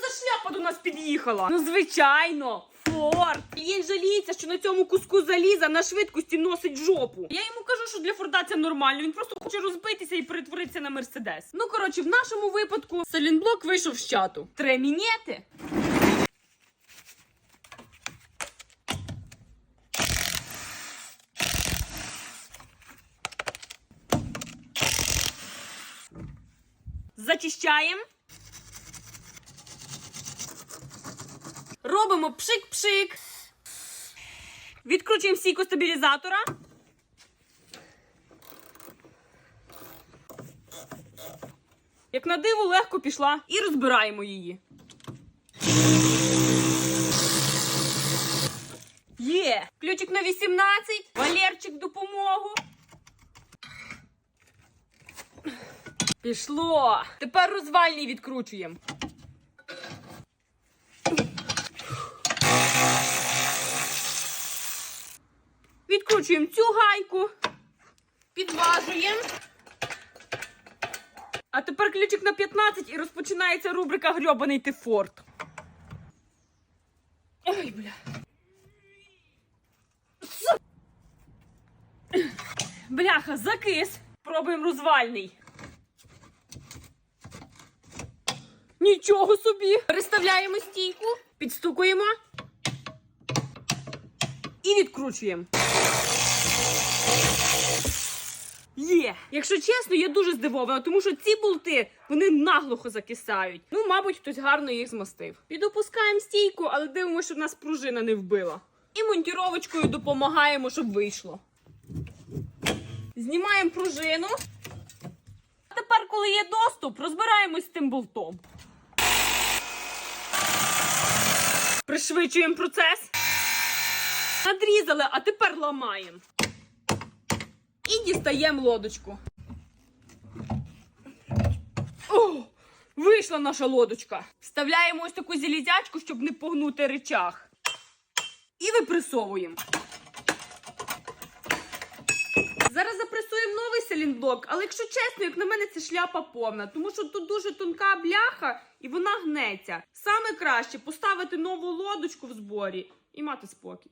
за шляпа до нас під'їхала? Ну, звичайно, Форд. Клієнт жаліється, що на цьому куску заліза на швидкості носить жопу. Я йому кажу, що для Форда це нормально. Він просто хоче розбитися і перетворитися на мерседес. Ну коротше, в нашому випадку Селінблок вийшов з чату. Тремінети. Зачищаємо. Робимо пшик-пшик. Відкручуємо стійку стабілізатора. Як на диво легко пішла і розбираємо її. Є! Ключик на 18, Валерчик допомогу. Пішло. Тепер розвальний відкручуємо. Відкручуємо цю гайку, підважуємо. А тепер ключик на 15 і розпочинається рубрика Грьобаний ти форт. Ой, бля. Бляха, закис. Пробуємо розвальний. Нічого собі. Переставляємо стійку, підстукуємо і відкручуємо. Є! Якщо чесно, я дуже здивована, тому що ці болти вони наглухо закисають. Ну, мабуть, хтось гарно їх змастив. Підопускаємо стійку, але дивимося, щоб нас пружина не вбила. І монтіровочкою допомагаємо, щоб вийшло. Знімаємо пружину. А тепер, коли є доступ, розбираємось з тим болтом. Пришвидшуємо процес. Надрізали, а тепер ламаємо. І дістаємо лодочку. О, вийшла наша лодочка. Вставляємо ось таку залізячку, щоб не погнути речах. І випресовуємо. Зараз запресуємо новий селінблок, але якщо чесно, як на мене, це шляпа повна, тому що тут дуже тонка бляха і вона гнеться. Саме краще поставити нову лодочку в зборі і мати спокій.